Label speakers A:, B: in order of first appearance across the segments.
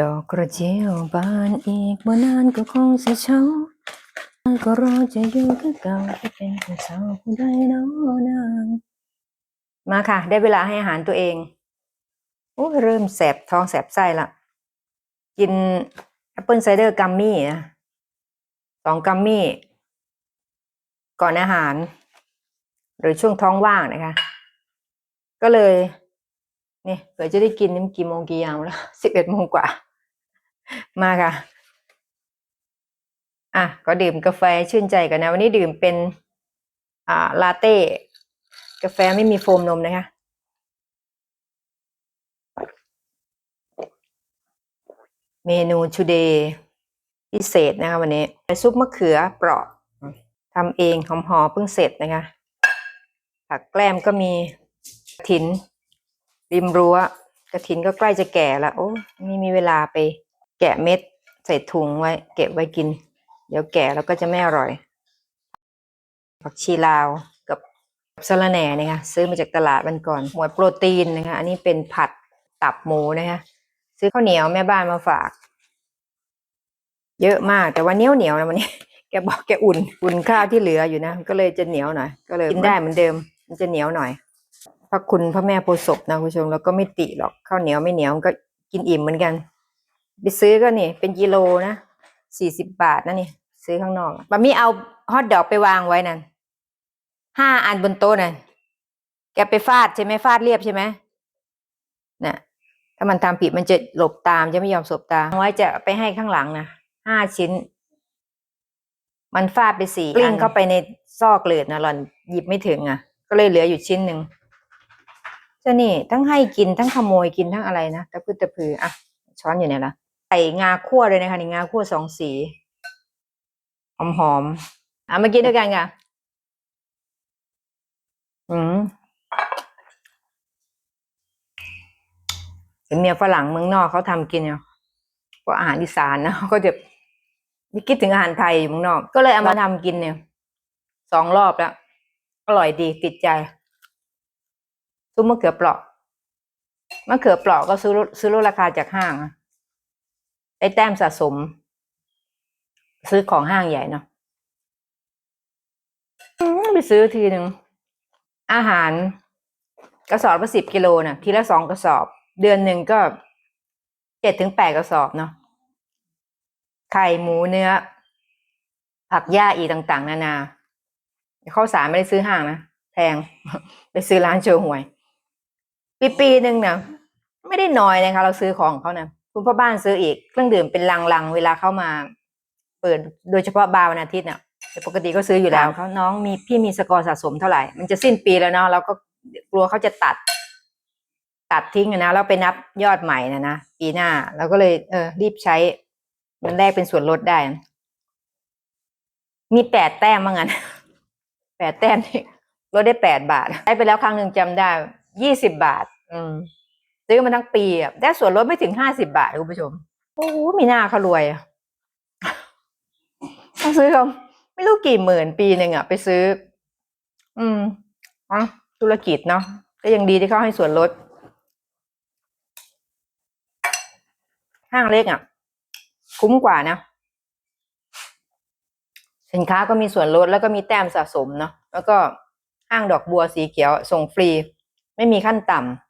A: ดอกกระเจียวบานอีกบ่นานก็คงสิเช้าก็รอจะอยู่คือเก่าจะเป็นผู้สาวผู้ใดเน้อนางมาค่ะ ได้เวลาให้อาหารตัวเองโอ้เริ่มแสบท้องแสบไส้ละกินแอปเปิลไซเดอร์กัมมี่นะสองกัมมี่ ก่อนอาหาร หรือช่วงท้องว่างนะคะ ก็เลยนี่เผื่อจะได้กินนี่มันกี่โมงกี่ยามแล้วสิบเอ็ดโมงกว่า มาค่ะ อะ ก็ดื่มกาแฟชื่นใจกันนะ วันนี้ดื่มเป็น อ่า ลาเต้ กาแฟไม่มีโฟมนมนะคะ เมนู today พิเศษนะคะวันนี้ซุปมะเขือเปราะทำเองหอมๆเพิ่งเสร็จนะคะ ผักแกล้มก็มีกระถิน ริมรั้ว กระถินก็ใกล้จะแก่แล้วโอ้ไม่มีเวลาไป แกะเม็ดใส่ถุงไว้ เก็บไว้กิน เดี๋ยวแก่แล้วก็จะไม่อร่อย ผักชีลาวกับสะระแหน่นะคะซื้อมาจากตลาดวันก่อน หมวดโปรตีนนะคะอันนี้เป็นผัดตับหมูนะคะซื้อข้าวเหนียวแม่บ้านมาฝาก เยอะมากแต่ว่าเหนียวเหนียวนะวันนี้แกบอกแกอุ่น อุ่นข้าวที่เหลืออยู่นะ ก็เลยจะเหนียวหน่อย ก็เลยกินได้เหมือนเดิม มันจะเหนียวหน่อย พระคุณพระแม่โพศพนะคุณผู้ชมแล้วก็ไม่ติหรอกข้าวเหนียวไม่เหนียวก็กินอิ่มเหมือนกัน ไปซื้อก็นี่ เป็นกิโลนะสี่สิบบาทนะนี่ ซื้อข้างนอกบะมี่เอาฮอทดอกไปวางไว้นั่นห้าอันบนโต๊ะนั่นแกไปฟาดใช่ไหมฟาดเรียบใช่ไหมน่ะ ถ้ามันทำผิดมันจะหลบตามจะไม่ยอมสบตาเอาไว้จะไปให้ข้างหลังนะห้าชิ้น มันฟาดไปสี่กลิ้งเข้าไปในซอกเลือดนะหล่อนหยิบไม่ถึงอะ ก็เลยเหลืออยู่ชิ้นหนึ่งจะนี่ทั้งให้กินทั้งขโมยกินทั้งอะไรนะตะพื้ตะพืออะช้อนอยู่ไหนล่ะ ใส่งาคั่วเลยนะคะนี่งาคั่วสองสีหอมหอมๆอะมากินด้วยกันค่ะ อืมเห็นเมียฝรั่งเมืองนอกเขาทำกินเนี่ยพวกอาหารอีสานนะเขาก็จะไม่คิดถึงอาหารไทยอยู่เมืองนอก ก็เลยเอามาทำกินเนี่ยสองรอบแล้ว อร่อยดีติดใจซุปมะเขือเปราะมะเขือเปราะก็ซื้อซื้อลดราคาจากห้างอะ ได้แต้มสะสม ซื้อของห้างใหญ่เนาะไปซื้อทีหนึ่งอาหารกระสอบละสิบกิโลน่ะ ทีละสองกระสอบ เดือนหนึ่งก็เจ็ดถึงแปดกระสอบเนาะไข่หมูเนื้อ ผักหญ้าอีกต่าง ๆ นานาข้าวสารไม่ได้ซื้อห้างนะแพงไปซื้อร้านโชห่วย ปีปีหนึ่งเนี่ยไม่ได้น้อยนะคะ เราซื้อของเขานะ คุณพ่อบ้านซื้ออีกเครื่องดื่มเป็นลังๆ เวลาเข้ามา เปิดโดยเฉพาะบาร์วันอาทิตย์เนี่ยแต่ปกติก็ซื้ออยู่แล้วเขาน้องมีพี่มีสกอร์สะสมเท่าไหร่ มันจะสิ้นปีแล้วเนาะเราก็กลัวเขาจะตัด ตัดทิ้งอะนะแล้วไปนับยอดใหม่นะนะปีหน้าเราก็เลยเออรีบใช้ มันแลกเป็นส่วนลดได้ มีแปดแต้มว่างั้นแปดแต้มนี่ลดได้แปดบาทได้ไปแล้วครั้งหนึ่งจำได้ยี่สิบบาท อืม ซื้อมาทั้งปีได้ส่วนลดไม่ถึงห้าสิบาทคุณผู้ชม โอ้โหมีหน้าเขารวยอะต้องซื้อเขาไม่รู้กี่หมื่นปีหนึ่งอะไปซื้อ อืมอะธุรกิจเนาะก็ยังดีที่เขาให้ส่วนลด ห้างเล็กอะคุ้มกว่านะสินค้าก็มีส่วนลดแล้วก็มีแต้มสะสมเนาะแล้วก็ห้างดอกบัวสีเขียวส่งฟรี ไม่มีขั้นต่ำ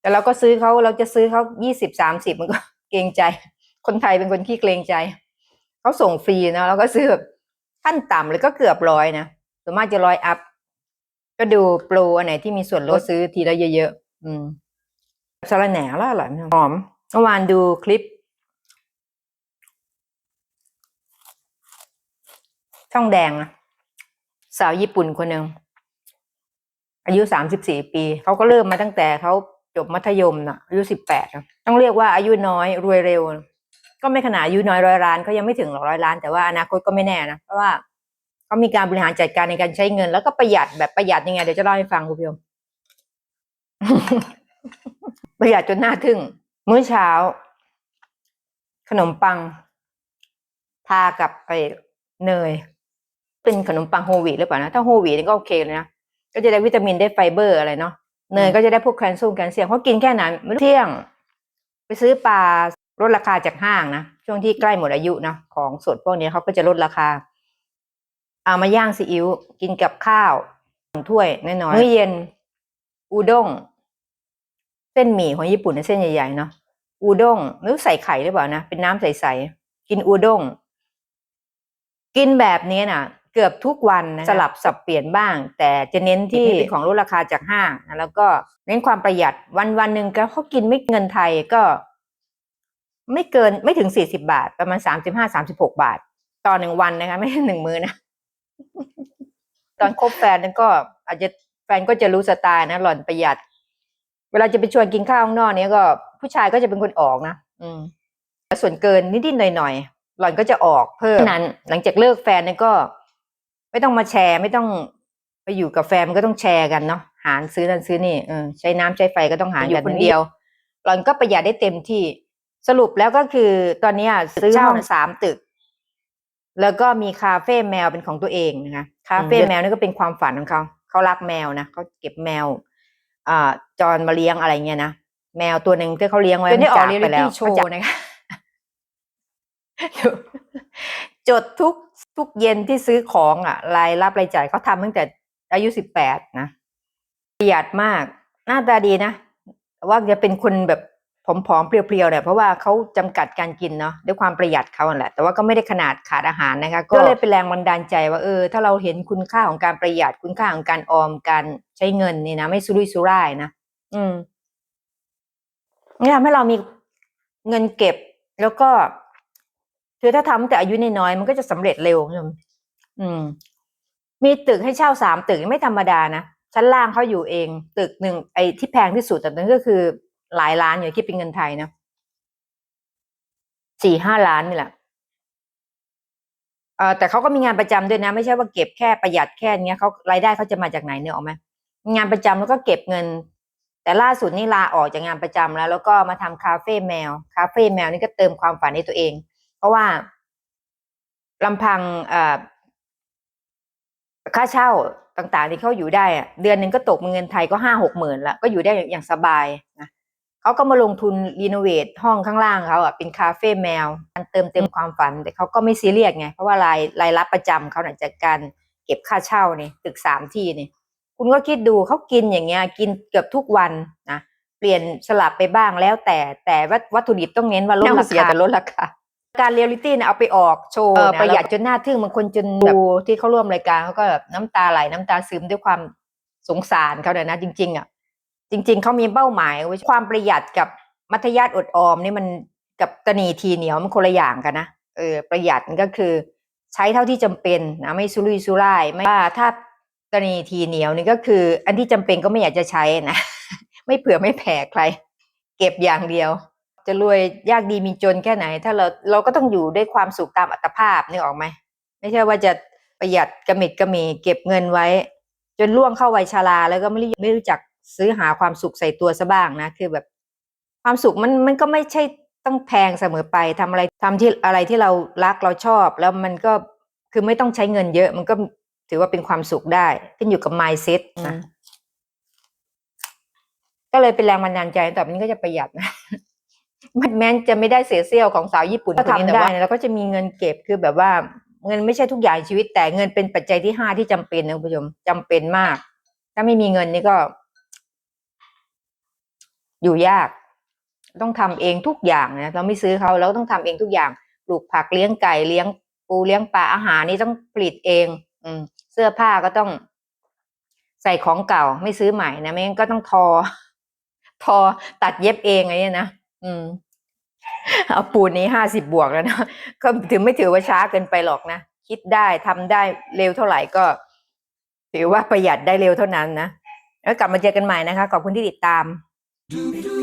A: แต่เราก็ซื้อเขาเราจะซื้อเขายี่สิบสามสิบมันก็เกรงใจ คนไทยเป็นคนขี้เกรงใจเขาส่งฟรีนะเราก็ซื้อแบบขั้นต่ำเลยก็เกือบร้อยนะส่วนมากจะร้อยอัพ ก็ดูโปรอันไหนที่มีส่วนลดซื้อทีละเยอะๆอืมสาระแหน่แล้วอร่อยหอมเมื่อวานดูคลิป ช่องแดงอะสาวญี่ปุ่นคนหนึ่งอายุสามสิบสี่ปี เขาก็เริ่มมาตั้งแต่เขาจ บมัธยมนะอายุสิบแปดต้องเรียกว่าอายุน้อยรวยเร็ว ก็ไม่ขนาดอายุน้อยร้อยล้านเขายังไม่ถึงหรอกร้อยล้านแต่ว่าอนาคตก็ไม่แน่นะเพราะว่าเขามีการบริหารจัดการในการใช้เงิน แล้วก็ประหยัดแบบประหยัดยังไงเดี๋ยวจะเล่าให้ฟังคุณผู้ชมประหยัดจนน่าทึ่ง มื้อเช้า ขนมปัง ทากับไอ้เนย เป็นขนมปังโฮวีหรือเปล่านะ ถ้าโฮวีนี่ก็โอเคเลยนะ ก็จะได้วิตามินได้ไฟเบอร์อะไรเนาะ เนยก็จะได้พวกแคลเซียมแคลเซียมเขากินแค่นั้นไม่รู้เที่ยง ไปซื้อปลาลดราคาจากห้างนะช่วงที่ใกล้หมดอายุนะของสดพวกนี้เขาก็จะลดราคา เอามาย่างซีอิ๊วกินกับข้าวหนึ่งถ้วยน้อยๆมื้อเย็น อูด้ง เส้นหมี่ของญี่ปุ่นนะเส้นใหญ่ๆเนาะอูด้งไม่รู้ใส่ไข่หรือเปล่านะเป็นน้ำใสๆกินอูด้งกินแบบนี้น่ะ เกือบทุกวันนะสลับสับเปลี่ยนบ้าง แต่จะเน้นที่เป็นของลดราคาจากห้างนะแล้วก็เน้นความประหยัดวันวันๆหนึ่งก็เขากินไม่เงินไทยก็ ไม่เกินไม่ถึงสี่สิบาท ประมาณสามสิบห้าสามสิบหกบาท ต่อหนึ่งวันนะคะ ไม่ใช่หนึ่งมื้อนะ ตอนคบแฟนนั้นก็ อาจจะแฟนก็จะรู้สไตล์นะหล่อนประหยัด เวลาจะไปชวนกินข้าวข้างนอกเนี้ยก็ ผู้ชายก็จะเป็นคนออกนะอืมแต่ส่วนเกินนิดๆหน่อยๆหล่อนก็จะออกเพิ่มนั้น หลังจากเลิกแฟนเนี่ยก็ ไม่ต้องมาแชร์ ไม่ต้องไปอยู่กับแฟนมันก็ต้องแชร์กันเนาะหารซื้อนั่นซื้อนี่เออใช้น้ำใช้ไฟก็ต้องหารอยู่คนเดียวหล่อนก็ประหยัดได้เต็มที่สรุปแล้วก็คือตอนเนี้ยซื้อห้องสามตึก แล้วก็มีคาเฟ่แมวเป็นของตัวเองนะคะคาเฟ่แมวนี่ก็เป็นความฝันของเขาเขารักแมวนะเขาเก็บแมวอ่าจรมาเลี้ยงอะไรเงี้ยนะแมวตัวหนึ่งที่เขาเลี้ยงไว้
B: จนได้ออก
A: มันจากไปแล้ว
B: reality show
A: เขาจากนะคะ จดทุกทุกเย็นที่ซื้อของอะ รายรับรายจ่ายเขาทำตั้งแต่อายุสิบแปดนะประหยัดมาก หน้าตาดีนะแต่ว่าจะเป็นคนแบบผอมๆเพรียวๆเนี่ยเพราะว่าเขาจำกัดการกินเนาะด้วยความประหยัดเขาแหละ แต่ว่าก็ไม่ได้ขนาดขาดอาหารนะคะ ก็เลยเป็นแรงบันดาลใจว่าเออถ้าเราเห็นคุณค่าของการประหยัดคุณค่าของการออมการใช้เงินนี่นะไม่สุรุ่ยสุร่ายนะอืมนี่ทำให้เรามีเงินเก็บแล้วก็ คือถ้าทำแต่อายุนน้อยมันก็จะสำเร็จเร็วคุณผู้ชมอืม มีตึกให้เช่าสามตึกไม่ธรรมดานะชั้นล่างเขาอยู่เอง ตึกหนึ่งไอ้ที่แพงที่สุดแต่นั้นก็คือหลายล้านอยู่คิดเป็นเงินไทยนะสี่ห้าล้านนี่แหละเออแต่เขาก็มีงานประจำด้วยนะ ไม่ใช่ว่าเก็บแค่ประหยัดแค่เนี้ยเขารายได้เขาจะมาจากไหนเนี่ยออกไหมงานประจำแล้วก็เก็บเงิน แต่ล่าสุดนี่ลาออกจากงานประจำแล้ว แล้วก็มาทำคาเฟ่แมว คาเฟ่แมวนี่ก็เติมความฝันในตัวเอง เพราะว่าลำพังค่าเช่าต่างๆ ที่เขาอยู่ได้เดือนหนึ่งก็ตกเงินไทยก็ห้าหกหมื่นละก็อยู่ได้อย่างสบายนะเขาก็มาลงทุนรีโนเวทห้องข้างล่างเขาอะเป็นคาเฟ่แมวการเติมเต็มความฝัน แต่เขาก็ไม่ซีเรียสไง เพราะว่ารายรายรับประจำเขาเนี่ยจากการเก็บค่าเช่านี่ตึกสามที่นี่คุณก็คิดดูเขากินอย่างเงี้ยกินเกือบทุกวันนะเปลี่ยนสลับไปบ้างแล้วแต่แต่วัตถุดิบต้องเน้นว่าลดราคาแต่ลดราคา การเรียลลิตี้เนี่ยเอาไปออกโชว์เนี่ยประหยัดจนหน้าทึ่งบางคนจนดูที่เขาร่วมรายการเขาก็แบบน้ำตาไหลน้ำตาซึมด้วยความสงสารเขาเนี่ยนะ จริง ๆ อะ จริง ๆเขามีเป้าหมายไว้ความประหยัดกับมัธยัติอดออมนี่มันกับตะนีทีเหนียวมันคนละอย่างกันนะเออประหยัดมันก็คือใช้เท่าที่จำเป็นนะไม่สุรุ่ยสุร่ายไม่ว่าถ้าตะนีทีเหนียวนี่ก็คือ อันที่จำเป็นก็ไม่อยากจะใช้นะ ไม่เผื่อไม่แผ่ใคร เก็บอย่างเดียว จะรวยยากดีมีจนแค่ไหน ถ้าเราเราก็ต้องอยู่ด้วยความสุขตามอัตภาพนึกออกไหมไม่ใช่ว่าจะประหยัดกระมิดกระหมีเก็บเงินไว้ จนล่วงเข้าวัยชราแล้วก็ไม่รู้ไม่รู้จักซื้อหาความสุขใส่ตัวซะบ้างนะ คือแบบความสุขมันมันก็ไม่ใช่ต้องแพงเสมอไปทำอะไรทำที่อะไรที่เรารักเราชอบ แล้วมันก็คือไม่ต้องใช้เงินเยอะ มันก็ถือว่าเป็นความสุขได้ขึ้นอยู่กับ mindset นะก็เลยเป็นแรงบันดาลใจต่อไปนี้ก็จะประหยัดนะ มันแม้นจะไม่ได้เสียเซี่ยวของสาวญี่ปุ่นก็ทำได้นะแล้วก็จะมีเงินเก็บคือแบบว่าเงินไม่ใช่ทุกอย่างในชีวิต แต่เงินเป็นปัจจัยที่ห้าที่จำเป็นนะคุณผู้ชมจำเป็นมาก ถ้าไม่มีเงินนี่ก็ อยู่ยาก ต้องทำเองทุกอย่างนะเราไม่ซื้อเขาเราต้องทำเองทุกอย่างปลูกผักเลี้ยงไก่เลี้ยงปูเลี้ยงปลาอาหารนี่ต้องผลิตเอง อืม เสื้อผ้าก็ต้อง ใส่ของเก่า ไม่ซื้อใหม่นะไม่งั้นก็ต้องทอ ทอตัดเย็บเองอะไรเนี่ยนะ อืม เอาปูนนี้ห้าสิบบวกแล้วนะก็ถือไม่ถือว่าช้าเกินไปหรอกนะ คิดได้ทำได้เร็วเท่าไหร่ก็ ถือว่าประหยัดได้เร็วเท่านั้นนะ แล้วกลับมาเจอกันใหม่นะคะ ขอบคุณที่ติดตาม
C: Doobie doo